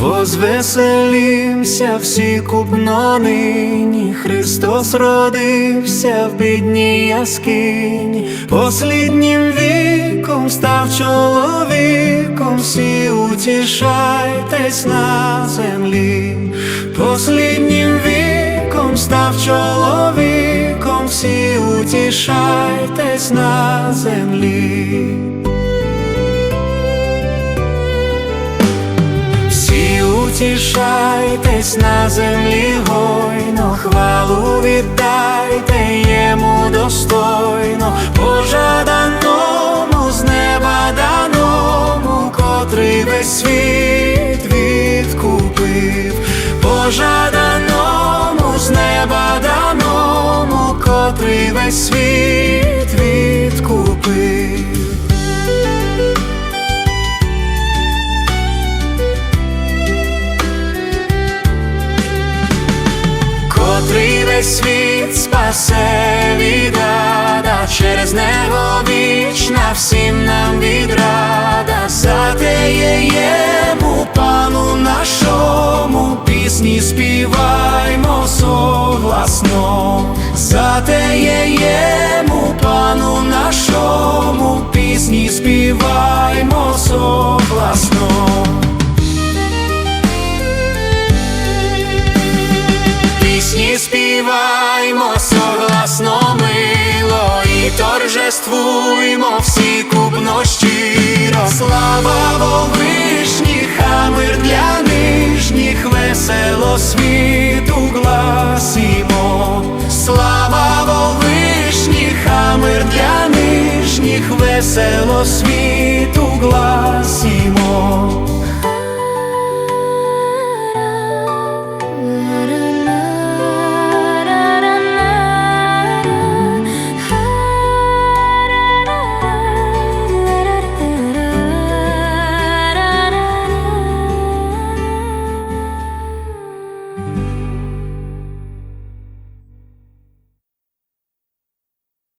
Возвеселімся всі купно нині, Христос родився в бідній яскині, посліднім віком став чоловіком, всі утішайтесь на землі, посліднім віком став чоловіком, всі утішайтесь на землі. Всі утішайтесь на землі гойно, хвалу віддайте йому достойно, пожаданому з неба даному, котрий весь світ відкупив, пожаданому з неба даному, котрий весь світ світ спасе від рада через небо вічна всім нам відрада, за те йому пану нашому, пісні співаймо торжествуймо всі купно щиро. Слава Вовишні, хамир мир для нижніх, весело світу гласимо. Слава Вовишні, хамир мир для нижніх, весело світу